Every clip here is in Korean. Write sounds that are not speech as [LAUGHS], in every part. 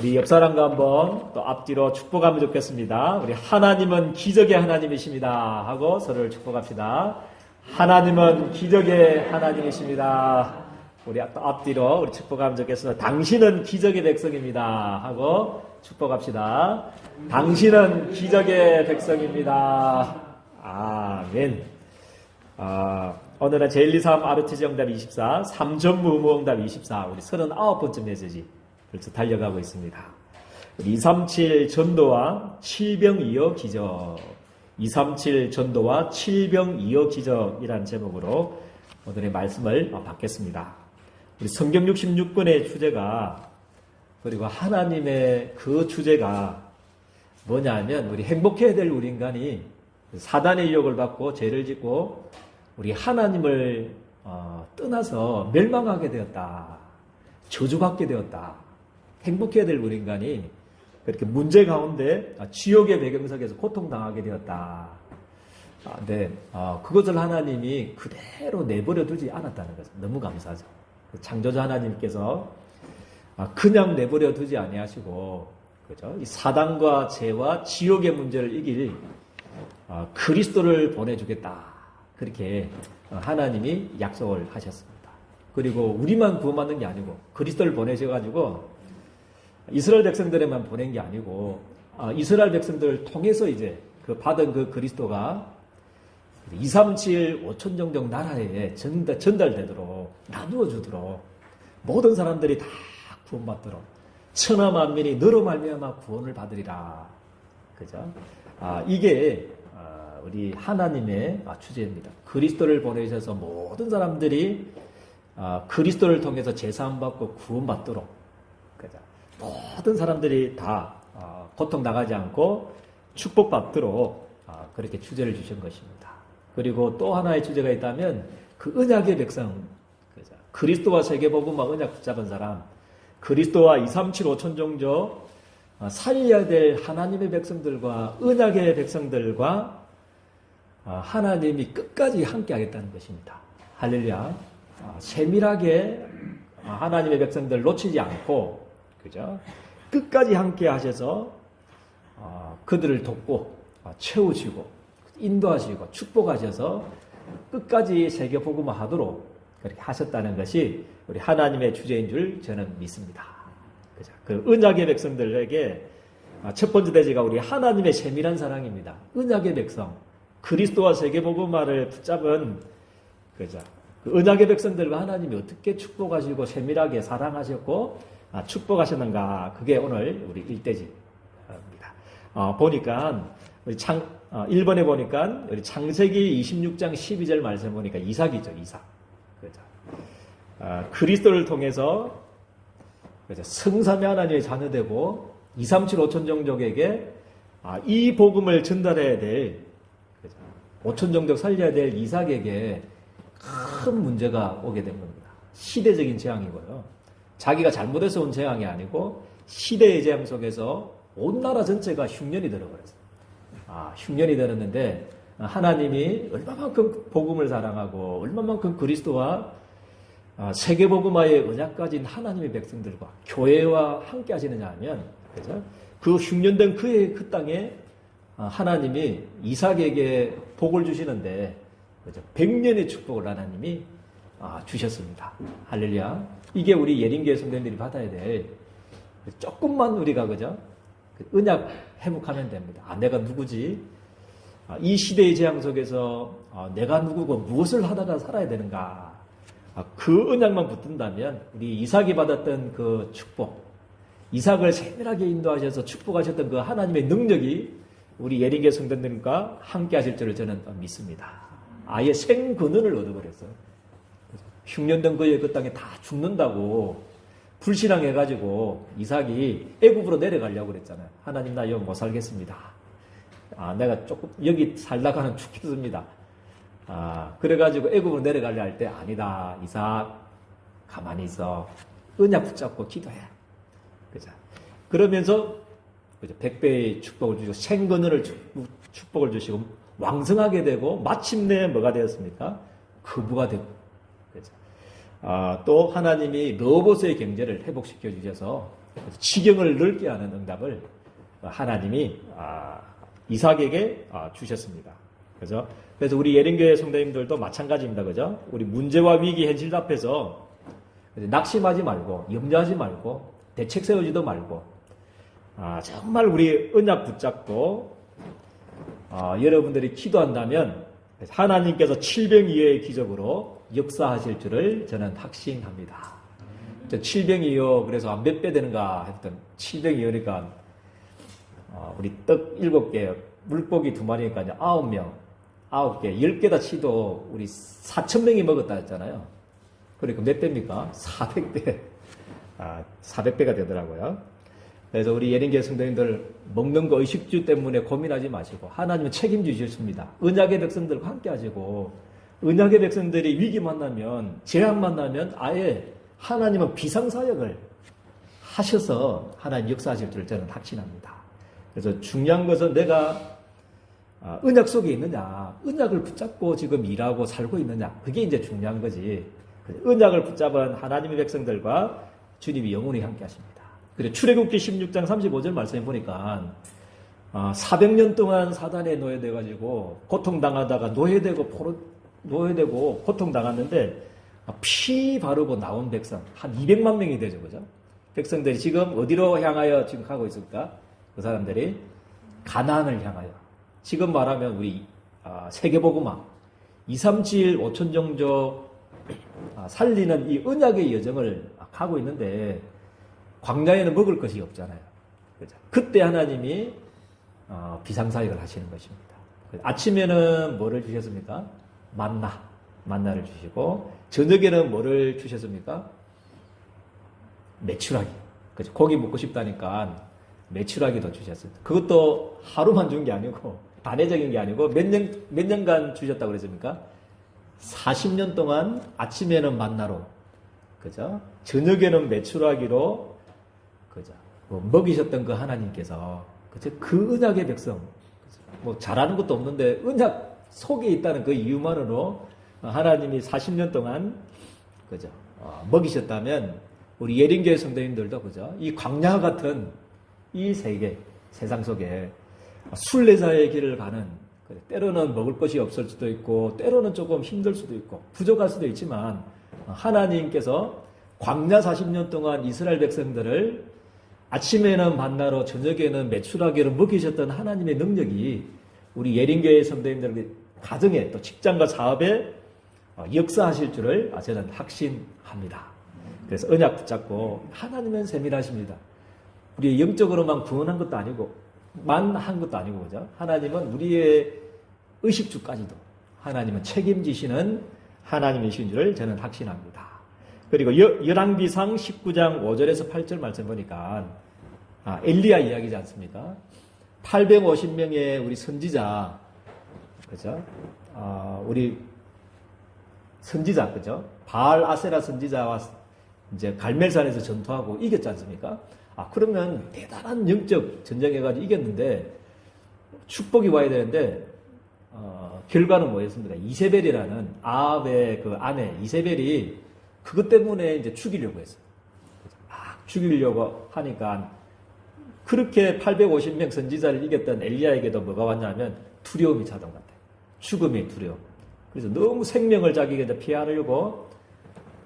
우리 옆 사람과 한번 또 앞뒤로 축복하면 좋겠습니다. 우리 하나님은 기적의 하나님이십니다. 하고 서로를 축복합시다. 하나님은 기적의 하나님이십니다. 우리 앞- 앞뒤로 우리 축복하면 좋겠습니다. 당신은 기적의 백성입니다. 하고 축복합시다. 당신은 기적의 백성입니다. 아멘. 아, 오늘은 제123 아르티지 응답 24, 3점 무무 응답 24, 우리 39번째 메시지 벌써 달려가고 있습니다. 237 전도와 7병2어 기적, 237 전도와 7병2어 기적이라는 제목으로 오늘의 말씀을 받겠습니다. 우리 성경 66권의 주제가 그리고 하나님의 그 주제가 뭐냐면 우리 행복해야 될 우리 인간이 사단의 유혹을 받고 죄를 짓고 우리 하나님을 어, 떠나서 멸망하게 되었다. 저주받게 되었다. 행복해야 될 우리 인간이 그렇게 문제 가운데 지옥의 배경석에서 고통당하게 되었다. 아, 네, 어, 그것을 하나님이 그대로 내버려 두지 않았다는 것은 너무 감사하죠. 창조자 하나님께서 아, 그냥 내버려 두지 아니하시고 그죠? 이 사단과 죄와 지옥의 문제를 이길 아, 그리스도를 보내주겠다. 그렇게 어, 하나님이 약속을 하셨습니다. 그리고 우리만 구원받는 게 아니고 그리스도를 보내셔가지고 이스라엘 백성들에만 보낸 게 아니고 아, 이스라엘 백성들을 통해서 이제 그 받은 그 그리스도가 237, 5천 정도 나라에 전달, 전달되도록 나누어 주도록 모든 사람들이 다 구원받도록 천하 만민이 너로 말미암아 구원을 받으리라. 그죠? 아, 이게 아, 우리 하나님의 아, 주제입니다. 그리스도를 보내셔서 모든 사람들이 아, 그리스도를 통해서 제사함 받고 구원받도록? 모든 사람들이 다 아, 고통 나가지 않고 축복받도록 아, 그렇게 주제를 주신 것입니다. 그리고 또 하나의 주제가 있다면 그 언약의 백성? 그리스도와 세계복음과 언약 붙잡은 사람 그리스도와 2, 3, 7, 5천 종족 어, 살려야 될 하나님의 백성들과 언약의 백성들과 어, 하나님이 끝까지 함께 하겠다는 것입니다. 할렐루야. 어, 세밀하게 어, 하나님의 백성들 놓치지 않고 그죠? 끝까지 함께 하셔서 어, 그들을 돕고 어, 채우시고 인도하시고 축복하셔서 끝까지 세계 복음화 하도록 그렇게 하셨다는 것이 우리 하나님의 주제인 줄 저는 믿습니다. 그죠? 그 언약의 백성들에게 아, 첫 번째 대지가 우리 하나님의 세밀한 사랑입니다. 언약의 백성, 그리스도와 세계 복음화를 붙잡은 그죠? 그 언약의 백성들과 하나님이 어떻게 축복하시고 세밀하게 사랑하셨고 아, 축복하셨는가 그게 오늘 우리 일대지입니다. 어, 보니까 우리 창 어, 1번에 보니까 우리 창세기 26장 12절 말씀 보니까 이삭이죠 이삭. 그죠? 아, 그리스도를 통해서 그죠? 성삼위 하나님의 자녀되고 2, 3, 7, 5천 종족에게 아, 이 복음을 전달해야 될 그죠? 5천 종족 살려야 될 이삭에게 큰 문제가 오게 된 겁니다. 시대적인 재앙이고요. 자기가 잘못해서 온 재앙이 아니고 시대의 재앙 속에서 온 나라 전체가 흉년이 들어버렸어요. 아, 흉년이 되었는데 하나님이 얼마만큼 복음을 사랑하고 얼마만큼 그리스도와 아, 세계복음화의 가진 하나님의 백성들과 교회와 함께 하시느냐 하면 그죠? 그 흉년된 그의 그 땅에 아, 하나님이 이삭에게 복을 주시는데 그죠? 100년의 축복을 하나님이 아, 주셨습니다. 할렐루야. 이게 우리 예림교회 성도님들이 받아야 될 조금만 우리가 그죠? 그 언약 회복하면 됩니다. 아, 내가 누구지? 아, 이 시대의 재앙 속에서 아, 내가 누구고 무엇을 하다가 살아야 되는가? 아, 그 언약만 붙든다면 우리 이삭이 받았던 그 축복, 이삭을 세밀하게 인도하셔서 축복하셨던 그 하나님의 능력이 우리 예린계 성도님과 함께 하실 줄을 저는 믿습니다. 아예 생근원을 얻어버렸어요. 흉년된 그의 그 땅에 다 죽는다고 불신앙해가지고 이삭이 애굽으로 내려가려고 그랬잖아요. 하나님 나 여기 못 살겠습니다. 아 내가 조금 여기 살다가는 죽겠습니다. 아 그래가지고 애굽으로 내려가려 할 때 아니다 이삭 가만히 있어 언약 붙잡고 기도해. 그죠? 그러면서 그죠? 백배의 축복을 주시고 생건을 축복을 주시고 왕성하게 되고 마침내 뭐가 되었습니까? 거부가 되고? 아, 또 하나님이 로봇의 경제를 회복시켜 주셔서 지경을 넓게 하는 응답을 하나님이 아, 이삭에게 아, 주셨습니다. 그죠? 그래서 우리 예린교회 성도님들도 마찬가지입니다. 그죠? 우리 문제와 위기 현실 앞에서 낙심하지 말고 염려하지 말고 대책 세우지도 말고 아, 정말 우리 언약 붙잡고 아, 여러분들이 기도한다면 하나님께서 700이의 기적으로 역사하실 줄을 저는 확신합니다. 700이요. 그래서 몇 배 되는가 했던 700이니까 어, 우리 떡 7개, 물고기 2마리니까 이제 9명, 9개, 10개다 치도 우리 4,000명이 먹었다 했잖아요. 그러니까 몇 배입니까? 400배. 아, 400배가 되더라고요. 그래서 우리 예린교 성도님들 먹는 거 의식주 때문에 고민하지 마시고 하나님은 책임지셨습니다. 은약의 백성들과 함께 하시고 은약의 백성들이 위기 만나면 재앙 만나면 아예 하나님은 비상사역을 하셔서 하나님 역사하실 줄 저는 확신합니다. 그래서 중요한 것은 내가 아, 은약 속에 있느냐, 은약을 붙잡고 지금 일하고 살고 있느냐, 그게 이제 중요한 거지. 은약을 붙잡은 하나님의 백성들과 주님이 영원히 함께 하십니다. 그래 출애굽기 16장 35절 말씀해 보니까 400년 동안 사단에 노예돼 가지고 고통당하다가 노예되고 포로 노예되고 고통당했는데 피 바르고 나온 백성 한 200만 명이 되죠. 그죠? 백성들이 지금 어디로 향하여 지금 가고 있을까? 그 사람들이 가나안을 향하여 지금 말하면 우리 아, 세계복음화 2, 3, 7, 5천 종족 아, 살리는 이 언약의 여정을 가고 있는데 광야에는 먹을 것이 없잖아요. 그죠? 그때 하나님이 어, 비상사역을 하시는 것입니다. 아침에는 뭐를 주셨습니까? 만나, 만나를 주시고 저녁에는 뭐를 주셨습니까? 매출하기. 그죠? 고기 먹고 싶다니까 매출하기도 주셨습니다. 그것도 하루만 준 게 아니고 단회적인 게 아니고 몇 년, 몇 년간 주셨다고 그랬습니까? 40년 동안 아침에는 만나로, 그죠? 저녁에는 매출하기로, 그죠? 뭐 먹이셨던 그 하나님께서, 그죠? 그 언약의 백성, 그죠? 뭐 잘하는 것도 없는데 언약 속에 있다는 그 이유만으로 하나님이 40년 동안, 그죠? 어, 먹이셨다면 우리 예린교회 성도님들도 그죠? 이 광야 같은 이 세계, 세상 속에 순례자의 길을 가는 때로는 먹을 것이 없을 수도 있고 때로는 조금 힘들 수도 있고 부족할 수도 있지만 하나님께서 광야 40년 동안 이스라엘 백성들을 아침에는 만나러 저녁에는 매출하기로 먹이셨던 하나님의 능력이 우리 예린교회 성도님들의 가정에 또 직장과 사업에 역사하실 줄을 저는 확신합니다. 그래서 언약 붙잡고 하나님은 세밀하십니다. 우리 영적으로만 구원한 것도 아니고 만 한 것도 아니고 그죠? 하나님은 우리의 의식주까지도 하나님은 책임지시는 하나님이신 줄을 저는 확신합니다. 그리고 열왕기상 19장 5절에서 8절 말씀 보니까 아, 엘리야 이야기지 않습니까? 850명의 우리 선지자 그죠? 아, 우리 선지자 그죠? 바알 아세라 선지자와 이제 갈멜산에서 전투하고 이겼지 않습니까? 아, 그러면 대단한 영적 전쟁해가지고 이겼는데 축복이 와야 되는데 어, 결과는 뭐였습니까? 이세벨이라는 아합의 그 아내 이세벨이 그것 때문에 이제 죽이려고 했어요. 막 죽이려고 하니까 그렇게 850명 선지자를 이겼던 엘리야에게도 뭐가 왔냐면 두려움이 자동 같아요. 죽음의 두려움. 그래서 너무 생명을 자기가 피하려고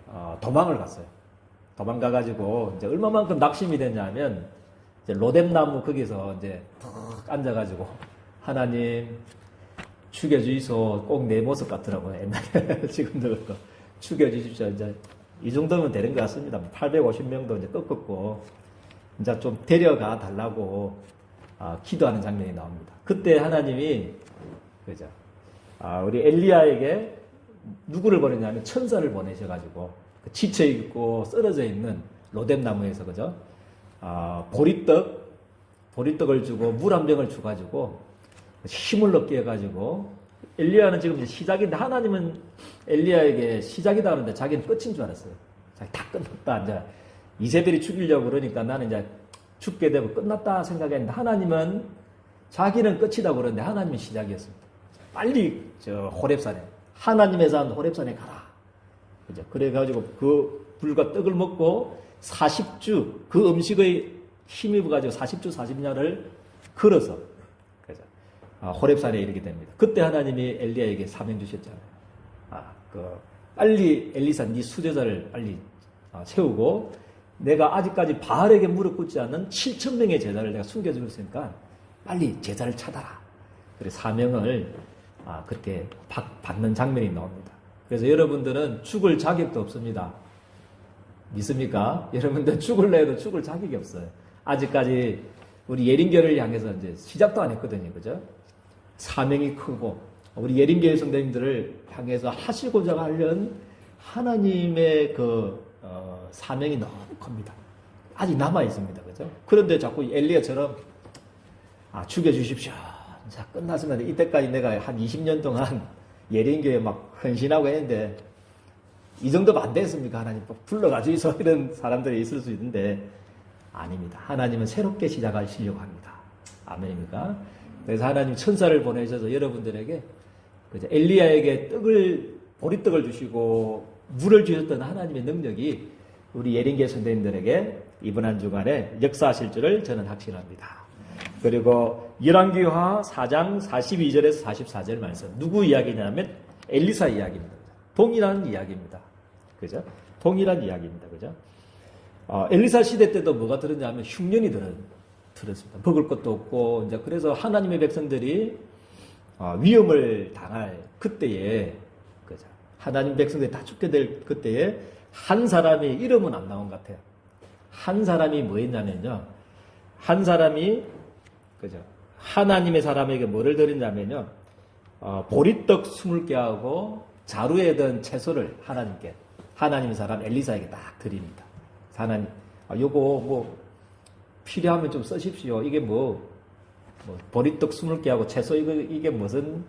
어, 도망을 갔어요. 도망가가지고 이제 얼마만큼 낙심이 됐냐면 이제 로뎀나무 거기서 이제 툭 앉아가지고 하나님 죽여주이소 꼭 내 모습 같더라고요. 옛날에 [LAUGHS] 지금도 그렇고 죽여주십시오. 이제 이 정도면 되는 것 같습니다. 850명도 이제 꺾었고 이제 좀 데려가 달라고 아, 기도하는 장면이 나옵니다. 그때 하나님이 그죠 아, 우리 엘리야에게 누구를 보내냐면 천사를 보내셔가지고 그 지쳐 있고 쓰러져 있는 로뎀 나무에서 그죠? 아, 보리떡 보리떡을 주고 물 한 병을 주가지고 힘을 얻게 해가지고 엘리야는 지금 시작인데 하나님은 엘리야에게 시작이다 하는데 자기는 끝인 줄 알았어요. 자기 다 끝났다. 이제 이세벨이 죽이려고 그러니까 나는 이제 죽게 되고 끝났다 생각했는데 하나님은 자기는 끝이다 그러는데 하나님이 시작이었습니다. 빨리 저 호랩산에 하나님의 산 호랩산에 가라. 그죠? 그래가지고 그 불과 떡을 먹고 40주 그 음식의 힘입어 가지고 40주 40년을 걸어서 그죠? 아, 호렙산에 이르게 됩니다. 그때 하나님이 엘리야에게 사명 주셨잖아요. 아, 그 빨리 엘리사 네 수제자를 빨리 아, 세우고 내가 아직까지 바알에게 무릎 꿇지 않는 7천 명의 제자를 내가 숨겨주고 있으니까 빨리 제자를 찾아라. 그래 사명을 아, 그렇게 받, 받는 장면이 나옵니다. 그래서 여러분들은 죽을 자격도 없습니다. 믿습니까? [LAUGHS] 여러분들 죽을래 해도 죽을 자격이 없어요. 아직까지 우리 예린교를 향해서 이제 시작도 안 했거든요. 그죠? 사명이 크고 우리 예린교회 성도님들을 향해서 하시고자 하는 하나님의 그 어, 사명이 너무 큽니다. 아직 남아 있습니다. 그죠? 그런데 자꾸 엘리야처럼 아, 죽여 주십시오. 자, 끝났습니다. 이때까지 내가 한 20년 동안 예린교회 막 헌신하고 했는데 이 정도면 안 됐습니까? 하나님 꼭 불러가지고 [LAUGHS] 이런 사람들이 있을 수 있는데 아닙니다. 하나님은 새롭게 시작하시려고 합니다. 아멘입니까? 그래서 하나님 천사를 보내셔서 여러분들에게? 엘리야에게 떡을 보리떡을 주시고 물을 주셨던 하나님의 능력이 우리 예린계 선대인들에게 이번 한 주간에 역사하실 줄을 저는 확신합니다. 그리고 열왕기하 4장 42절에서 44절 말씀 누구 이야기냐면 엘리사 이야기입니다. 동일한 이야기입니다. 그죠? 동일한 이야기입니다. 그죠? 어, 엘리사 시대 때도 뭐가 들었냐면 흉년이 들었, 들었습니다. 먹을 것도 없고 이제 그래서 하나님의 백성들이 어, 위험을 당할 그때에 그죠? 하나님 백성들이 다 죽게 될 그때에 한 사람이 이름은 안 나온 것 같아요. 한 사람이 뭐 했냐면요. 한 사람이 그죠? 하나님의 사람에게 뭐를 드렸냐면요. 어, 보리떡 20개 하고 자루에 든 채소를 하나님께 하나님의 사람 엘리사에게 딱 드립니다. 하나님, 아, 요거 뭐 필요하면 좀 쓰십시오. 이게 뭐, 뭐 보리떡 20개 하고 채소 이거 이게 무슨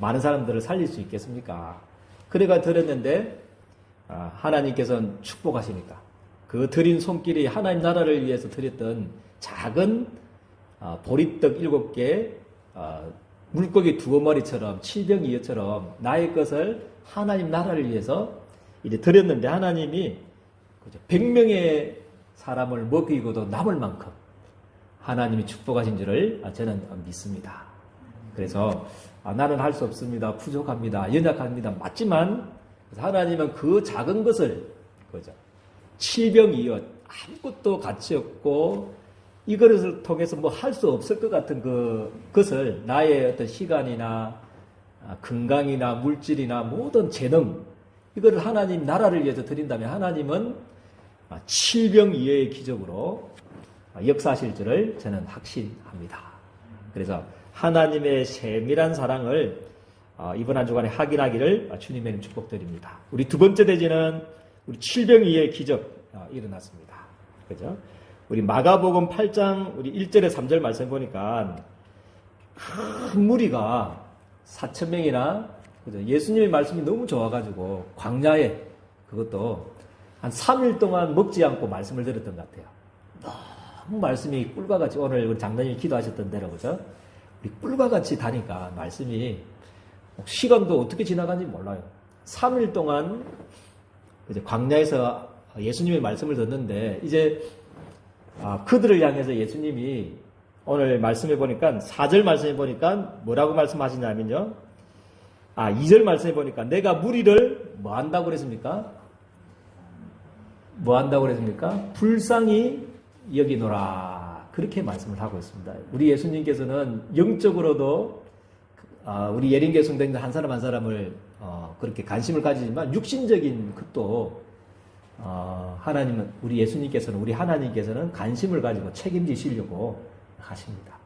많은 사람들을 살릴 수 있겠습니까? 그래가 들었는데 아, 하나님께서는 축복하시니까 그 드린 손길이 하나님 나라를 위해서 드렸던 작은 아, 보리떡 일곱 개, 아, 물고기 두어 마리처럼 칠병이어처럼 나의 것을 하나님 나라를 위해서 이제 드렸는데 하나님이 그죠? 100명의 사람을 먹이고도 남을 만큼 하나님이 축복하신 줄을 저는 믿습니다. 그래서 아, 나는 할 수 없습니다. 부족합니다. 연약합니다. 맞지만 하나님은 그 작은 것을 그죠? 칠병이어 아무것도 가치 없고 이것을 통해서 뭐 할 수 없을 것 같은 그 것을 나의 어떤 시간이나 아, 건강이나 물질이나 모든 재능 이거를 하나님 나라를 위해서 드린다면 하나님은 아, 칠병이어의 기적으로 아, 역사하실 줄을 저는 확신합니다. 그래서 하나님의 세밀한 사랑을 이번 한 주간에 확인하기를 주님의 이름 축복드립니다. 우리 두 번째 대지는 우리 칠병이의 기적 일어났습니다. 그죠? 우리 마가복음 8장 우리 1절에 3절 말씀 보니까 큰 무리가 4천 명이나 그죠? 예수님의 말씀이 너무 좋아가지고 광야에 그것도 한 3일 동안 먹지 않고 말씀을 들었던 것 같아요. 너무 말씀이 꿀과 같이 오늘 우리 장로님이 기도하셨던 대로 그죠? 우리 꿀과 같이 다니까 말씀이 시간도 어떻게 지나간지 몰라요. 3일 동안 이제 광야에서 예수님의 말씀을 듣는데 이제 아, 그들을 향해서 예수님이 오늘 말씀해 보니까 4절 말씀해 보니까 뭐라고 말씀하시냐면요. 아, 2절 말씀해 보니까 내가 무리를 뭐 한다고 그랬습니까? 뭐 한다고 그랬습니까? 불쌍히 여기노라. 그렇게 말씀을 하고 있습니다. 우리 예수님께서는 영적으로도 아, 우리 예린교 성도님들 한 사람 한 사람을 어, 그렇게 관심을 가지지만 육신적인 것도 어, 하나님은 우리 예수님께서는 우리 하나님께서는 관심을 가지고 책임지시려고 하십니다.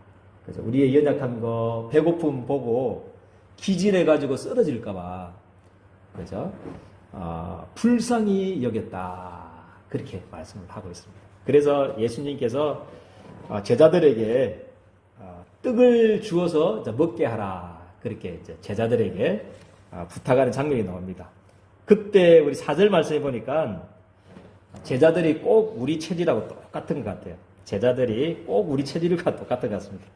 그래서 우리의 연약한 거, 배고픔 보고 기질해 가지고 쓰러질까봐 그죠? 어, 불쌍히 여겼다 그렇게 말씀을 하고 있습니다. 그래서 예수님께서 어, 제자들에게 어, 떡을 주어서 먹게 하라 그렇게 제자들에게 어, 부탁하는 장면이 나옵니다. 그때 우리 사절 말씀해 보니까 제자들이 꼭 우리 체질하고 똑같은 것 같아요. 제자들이 꼭 우리 체질과 똑같은 것 같습니다.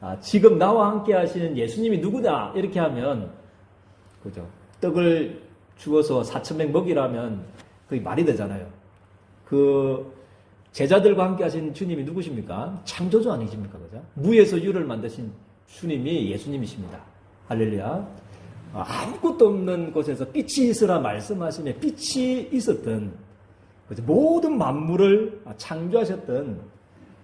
아, 지금 나와 함께 하시는 예수님이 누구냐? 이렇게 하면, 그죠? 떡을 주어서 4천명 먹이라면 그게 말이 되잖아요. 그 제자들과 함께 하신 주님이 누구십니까? 창조주 아니십니까? 그죠? 무에서 유를 만드신 주님이 예수님이십니다. 할렐루야. 아무것도 없는 곳에서 빛이 있으라 말씀하시며 빛이 있었던? 모든 만물을 창조하셨던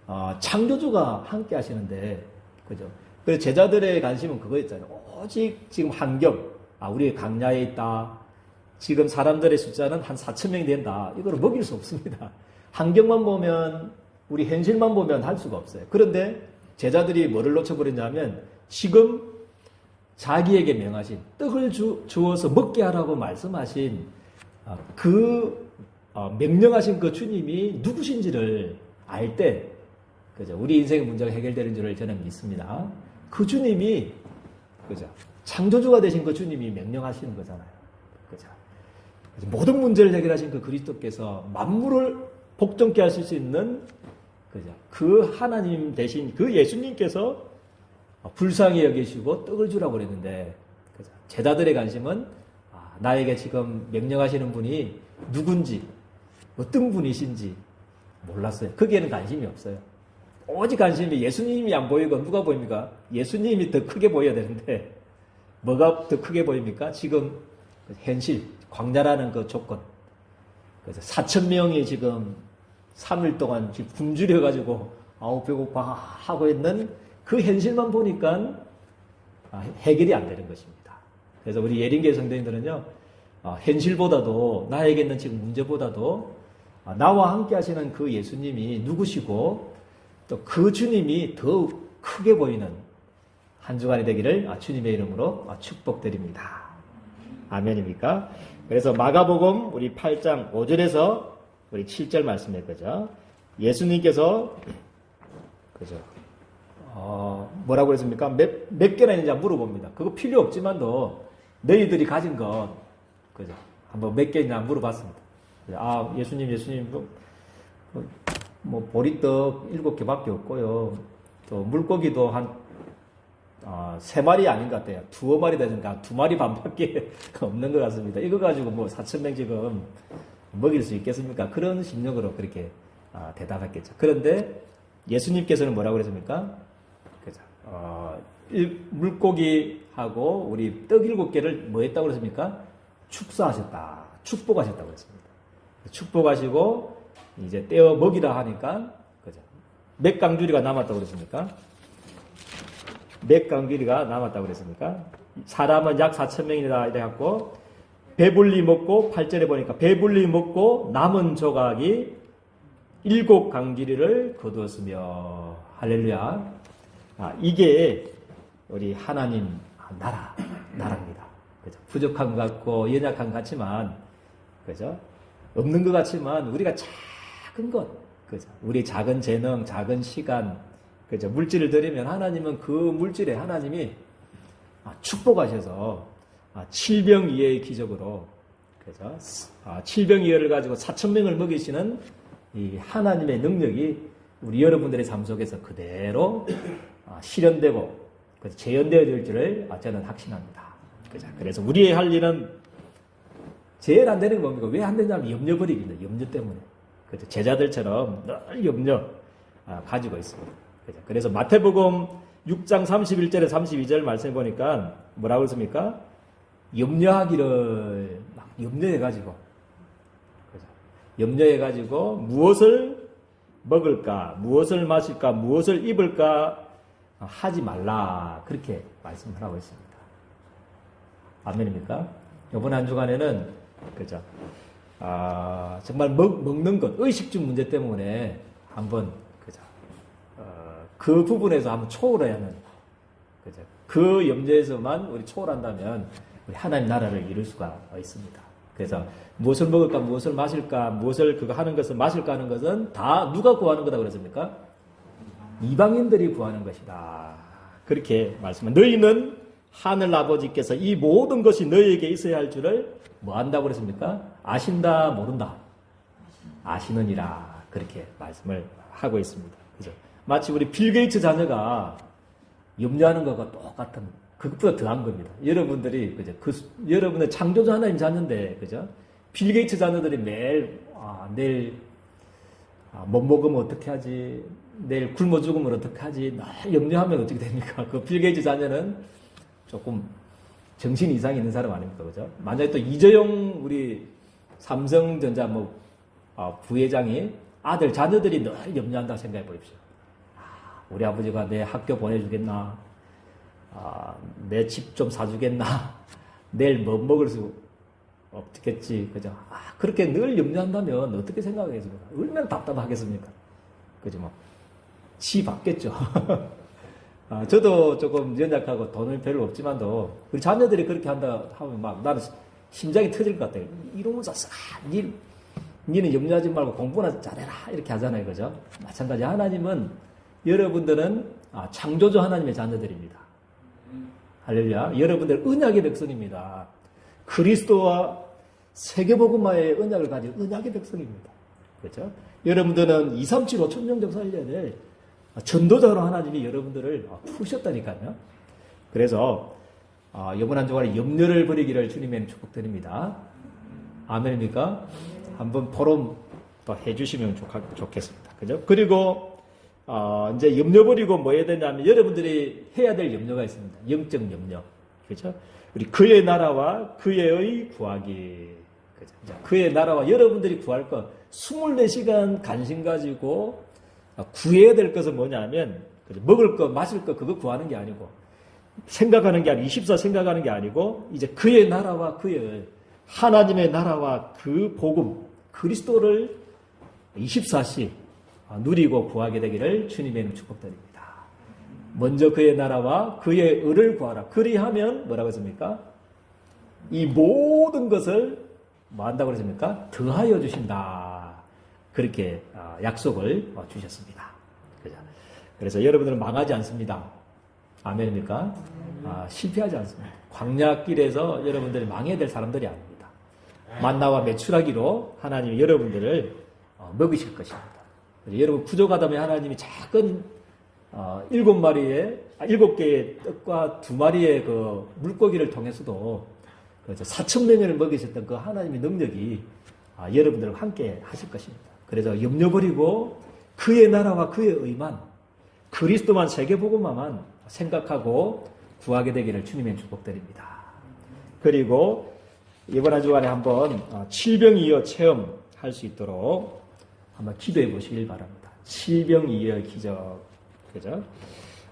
어, 창조주가 함께 하시는데 그죠? 그래서 제자들의 관심은 그거였잖아요. 오직 지금 환경, 아, 우리 강야에 있다. 지금 사람들의 숫자는 한 4천 명이 된다. 이거를 먹일 수 없습니다. 환경만 보면 우리 현실만 보면 할 수가 없어요. 그런데 제자들이 뭐를 놓쳐버렸냐면 지금 자기에게 명하신 떡을 주, 주어서 먹게 하라고 말씀하신 아, 그 어, 명령하신 그 주님이 누구신지를 알 때 그죠 우리 인생의 문제가 해결되는 줄을 저는 믿습니다. 그 주님이 그죠 창조주가 되신 그 주님이 명령하시는 거잖아요. 그죠 모든 문제를 해결하신 그 그리스도께서 만물을 복종케 하실 수 있는 그죠 그 하나님 대신 그 예수님께서 불쌍히 여기시고 떡을 주라고 그랬는데 그죠? 제자들의 관심은 아, 나에게 지금 명령하시는 분이 누군지 어떤 분이신지 몰랐어요. 거기에는 관심이 없어요. 오직 관심이 예수님이 안 보이고 누가 보입니까? 예수님이 더 크게 보여야 되는데 뭐가 더 크게 보입니까? 지금 그 현실 광자라는 그 조건 그래서 4천 명이 지금 3일 동안 지금 굶주려 가지고 아우 배고파 하고 있는 그 현실만 보니까 아, 해결이 안 되는 것입니다. 그래서 우리 예린계 성도님들은요, 아, 현실보다도 나에게 있는 지금 문제보다도 아, 나와 함께 하시는 그 예수님이 누구시고 또 그 주님이 더욱 크게 보이는 한 주간이 되기를 주님의 이름으로 축복드립니다. 아멘입니까? 그래서 마가복음 우리 8장 5절에서 우리 7절 말씀일 거죠. 예수님께서 그죠. 어, 뭐라고 그랬습니까? 몇, 몇 개나 있는지 물어봅니다. 그거 필요 없지만도 너희들이 가진 것, 그죠? 한번 몇 개 있냐 물어봤습니다. 아, 예수님, 예수님, 뭐, 뭐, 뭐 보리떡 일곱 개밖에 없고요. 또 물고기도 한, 어, 세 마리 아닌 것 같아요. 두어 마리 되는가, 두 마리 반밖에 [LAUGHS] 없는 것 같습니다. 이거 가지고 뭐 4천 명 지금 먹일 수 있겠습니까? 그런 심령으로 그렇게 아, 대답했겠죠. 그런데 예수님께서는 뭐라고 그랬습니까? 그죠. 어, 물고기하고 우리 떡 일곱 개를 뭐 했다고 그랬습니까? 축사하셨다. 축복하셨다고 그랬습니다. 축복하시고 이제 떼어 먹이라 하니까 그죠. 몇 강주리가 남았다고 그랬습니까? 몇 강주리가 남았다고 그랬습니까? 사람은 약 4천 명이다 이래 갖고 배불리 먹고 8절에 보니까 배불리 먹고 남은 조각이 일곱 강지리를 거두었으며 할렐루야. 아, 이게 우리 하나님 나라 나라입니다. 그죠? 부족한 것 같고 연약한 것 같지만 그죠? 없는 것 같지만 우리가 작은 것 그죠? 우리 작은 재능, 작은 시간 그죠? 물질을 드리면 하나님은 그 물질에 하나님이 아, 축복하셔서 아, 칠병이의 기적으로 그죠? 아, 칠병이어를 가지고 사천 명을 먹이시는 이 하나님의 능력이 우리 여러분들의 삶 속에서 그대로 아, 실현되고 재현되어질 줄을 저는 확신합니다. 그래서 우리의 할 일은 제일 안 되는 겁니까? 왜 안 되냐면 염려 버리기입니다. 염려 때문에. 그죠? 제자들처럼 늘 염려 가지고 있습니다. 그죠? 그래서 마태복음 6장 31절에 32절 말씀 보니까 뭐라고 했습니까? 염려하기를 막 염려해가지고, 그죠? 염려해가지고 무엇을 먹을까, 무엇을 마실까, 무엇을 입을까 하지 말라. 그렇게 말씀을 하고 있습니다. 아멘입니까? 이번 한 주간에는, 그죠? 아, 정말 먹, 먹는 것, 의식주 문제 때문에 한번, 그죠? 어, 그 부분에서 한번 초월해야 하는, 그죠? 그 염려에서만 우리 초월한다면 우리 하나님 나라를 이룰 수가 있습니다. 그래서 무엇을 먹을까, 무엇을 마실까, 무엇을 그거 하는 것을 마실까 하는 것은 다 누가 구하는 거다 그랬습니까? 이방인들이 구하는 것이다. 그렇게 말씀은 너희는 하늘 아버지께서 이 모든 것이 너희에게 있어야 할 줄을 뭐 한다고 그랬습니까? 아신다, 모른다. 아시느니라. 그렇게 말씀을 하고 있습니다. 그죠? 마치 우리 빌 게이츠 자녀가 염려하는 것과 똑같은 그것보다 더한 겁니다. 여러분들이 그죠? 그 여러분의 창조주 하나님 자녀인데 그죠? 빌 게이츠 자녀들이 매일 아, 내일 아, 못 먹으면 어떻게 하지? 내일 굶어 죽으면 어떻게 하지? 날 염려하면 어떻게 됩니까? 그 빌 게이츠 자녀는 조금 정신 이상이 있는 사람 아닙니까? 그죠? 만약에 또 이재용 우리 삼성전자 뭐 아, 부회장이 아들 자녀들이 늘 염려한다고 생각해 보십시오. 아, 우리 아버지가 내 학교 보내주겠나? 아, 내 집 좀 사주겠나? [LAUGHS] 내일 뭐 먹을 수 없겠지. 그죠? 아, 그렇게 늘 염려한다면 어떻게 생각하겠습니까? 얼마나 답답하겠습니까? 그죠? 뭐, 치 받겠죠. [LAUGHS] 아, 저도 조금 연약하고 돈은 별로 없지만도 우리 자녀들이 그렇게 한다 하면 막 나는 심장이 터질 것 같아요. 이러면서 아, 니, 니는 염려하지 말고 공부나 잘해라 이렇게 하잖아요. 그죠? 마찬가지 하나님은 여러분들은 아, 창조주 하나님의 자녀들입니다. 할렐루야. 여러분들 은약의 백성입니다. 그리스도와 세계복음화의 은약을 가진 은약의 백성입니다. 그렇죠? 여러분들은 2, 3, 7, 5천 명적 살려야 될 전도자로 하나님이 여러분들을 푸셨다니까요. 그래서 아, 이번 한 주간에 염려를 버리기를 주님의 축복드립니다. 아멘입니까? 한번 포럼 또 해주시면 좋, 좋겠습니다. 그죠? 그리고 어, 이제 염려 버리고 뭐 해야 되냐면 여러분들이 해야 될 염려가 있습니다. 영적 염려. 그죠? 우리 그의 나라와 그의 구하기. 그죠? 그의 나라와 여러분들이 구할 것 24시간 관심 가지고 구해야 될 것은 뭐냐면? 먹을 것, 마실 것 그거 구하는 게 아니고 생각하는 게 아니고 24 생각하는 게 아니고 이제 그의 나라와 그의 하나님의 나라와 그 복음 그리스도를 24시 누리고 구하게 되기를 주님의 이름 축복드립니다. 먼저 그의 나라와 그의 의를 구하라. 그리하면 뭐라고 했습니까? 이 모든 것을 뭐 한다고 그랬습니까? 더하여 주신다. 그렇게 아, 약속을 주셨습니다. 그래서 여러분들은 망하지 않습니다. 아멘입니까? 아, 실패하지 않습니다. 광야길에서 여러분들이 망해야 될 사람들이 아닙니다. 만나와 매출하기로 하나님이 여러분들을 어, 먹이실 것입니다. 여러분 부족하다면 하나님이 작은 어, 일곱 마리의 아, 일곱 개의 떡과 두 마리의 그 물고기를 통해서도 그 사천 명을 먹이셨던 그 하나님의 능력이 아, 여러분들과 함께 하실 것입니다. 그래서 염려 버리고 그의 나라와 그의 의만 그리스도만 세계보고만 생각하고 구하게 되기를 주님의 축복드립니다. 그리고 이번 한 주간에 한번 어, 칠병이어 체험할 수 있도록 한번 기도해 보시길 바랍니다. 칠병이어 기적. 그죠?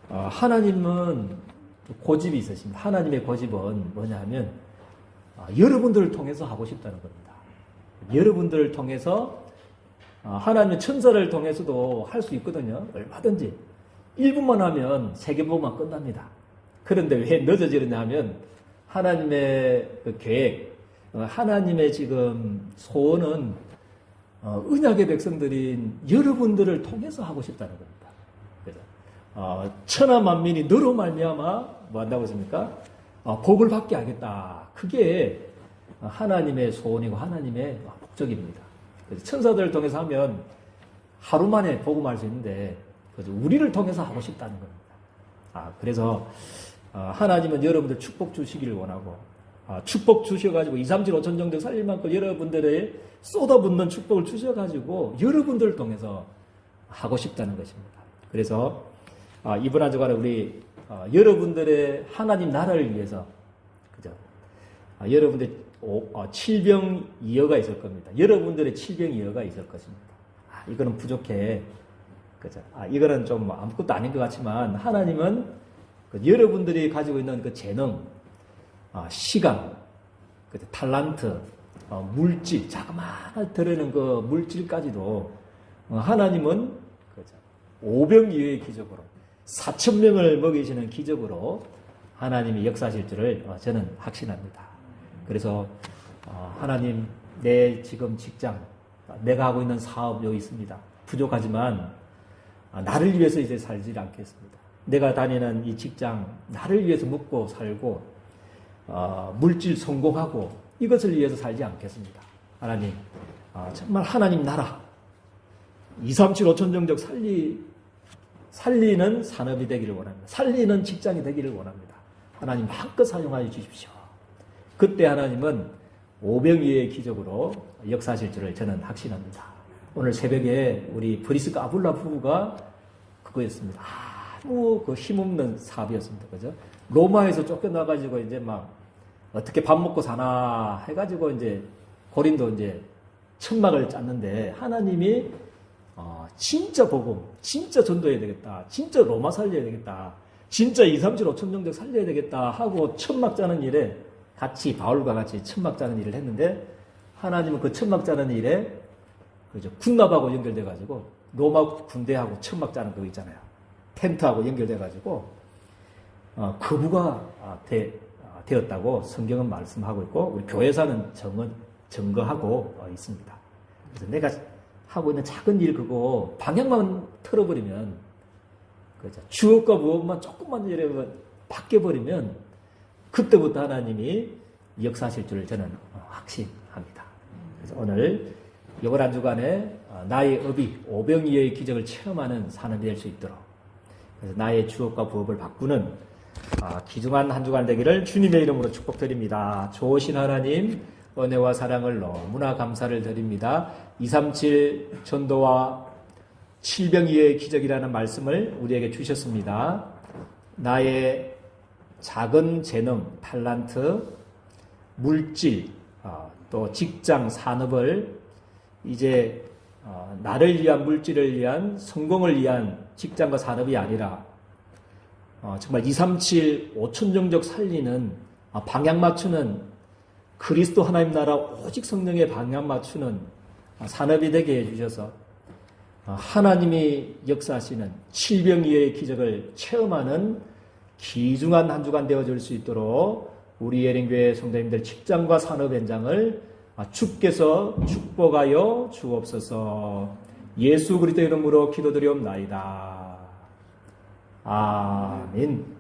어, 하나님은 고집이 있으십니다. 하나님의 고집은 뭐냐 하면 어, 여러분들을 통해서 하고 싶다는 겁니다. 여러분들을 통해서 하나님의 천사를 통해서도 할 수 있거든요. 얼마든지. 1분만 하면 세계보고만 끝납니다. 그런데 왜 늦어지느냐 하면 하나님의 그 계획, 하나님의 지금 소원은 어, 은약의 백성들인 여러분들을 통해서 하고 싶다는 겁니다. 그래서 어, 천하 만민이 너로 말미암아 뭐 한다고 했습니까? 어, 복을 받게 하겠다. 그게 하나님의 소원이고 하나님의 목적입니다. 그래서 천사들을 통해서 하면 하루 만에 복음할 수 있는데 우리를 통해서 하고 싶다는 겁니다. 아, 그래서 하나님은 여러분들 축복 주시기를 원하고 축복 주셔가지고 2, 3, 7, 5천 정도 살릴 만큼 여러분들의 쏟아붓는 축복을 주셔가지고 여러분들을 통해서 하고 싶다는 것입니다. 그래서 이번 한 주간에 우리 여러분들의 하나님 나라를 위해서 그죠? 여러분들 칠병이어가 있을 겁니다. 여러분들의 칠병이어가 있을 것입니다. 이거는 부족해. 그죠? 아, 이거는 좀 아무것도 아닌 것 같지만 하나님은 그 여러분들이 가지고 있는 그 재능, 어, 시간, 그 탈란트, 어, 물질, 자그마한 들어는 그 물질까지도 어, 하나님은 그죠? 오병 이의 기적으로 4천 명을 먹이시는 기적으로 하나님이 역사하실 줄을 어, 저는 확신합니다. 그래서 어, 하나님 내 지금 직장, 내가 하고 있는 사업 여기 있습니다. 부족하지만 아, 나를 위해서 이제 살지 않겠습니다. 내가 다니는 이 직장, 나를 위해서 먹고 살고, 어, 물질 성공하고, 이것을 위해서 살지 않겠습니다. 하나님, 어, 정말 하나님 나라, 2, 3, 7, 5천 정적 살리, 살리는 산업이 되기를 원합니다. 살리는 직장이 되기를 원합니다. 하나님 마음껏 사용하여 주십시오. 그때 하나님은 오병이의 기적으로 역사하실 줄을 저는 확신합니다. 오늘 새벽에 우리 브리스가 아불라 부부가 그거였습니다. 아무 그 힘없는 사업이었습니다. 그죠? 로마에서 쫓겨나가지고 이제 막 어떻게 밥 먹고 사나 해가지고 이제 고린도 이제 천막을 짰는데 하나님이 어, 진짜 복음, 진짜 전도해야 되겠다. 진짜 로마 살려야 되겠다. 진짜 2, 3, 7, 5천 정도 살려야 되겠다 하고 천막 짜는 일에 같이 바울과 같이 천막 짜는 일을 했는데 하나님은 그 천막 짜는 일에 그죠 군납하고 연결돼 가지고 로마 군대하고 천막 짜는 거 있잖아요. 텐트하고 연결돼 가지고 어, 거부가 아, 되, 아, 되었다고 성경은 말씀하고 있고 우리 교회사는 정은 증거하고 어, 있습니다. 그래서 내가 하고 있는 작은 일 그거 방향만 틀어버리면 그죠 주업과 무업만 조금만 이러면 바뀌어버리면 그때부터 하나님이 역사하실 줄을 저는 어, 확신합니다. 그래서 오늘 이번 한 주간에 어, 나의 업이 오병이어의 기적을 체험하는 산업이 될 수 있도록 그래서 나의 주업과 부업을 바꾸는 아, 기중한 한 주간 되기를 주님의 이름으로 축복드립니다. 좋으신 하나님 은혜와 사랑을 너무나 감사를 드립니다. 237 전도와 칠병이의 기적이라는 말씀을 우리에게 주셨습니다. 나의 작은 재능, 탈란트, 물질, 어, 또 직장, 산업을 이제 어, 나를 위한 물질을 위한 성공을 위한 직장과 산업이 아니라 어, 정말 237 5천 종족 살리는 어, 방향 맞추는 그리스도 하나님 나라 오직 성령의 방향 맞추는 어, 산업이 되게 해주셔서 어, 하나님이 역사하시는 칠병이의 기적을 체험하는 귀중한 한 주간 되어줄 수 있도록 우리 예린교회 성도님들 직장과 산업 현장을 아, 주께서 축복하여 주옵소서 예수 그리스도 이름으로 기도드리옵나이다. 아멘.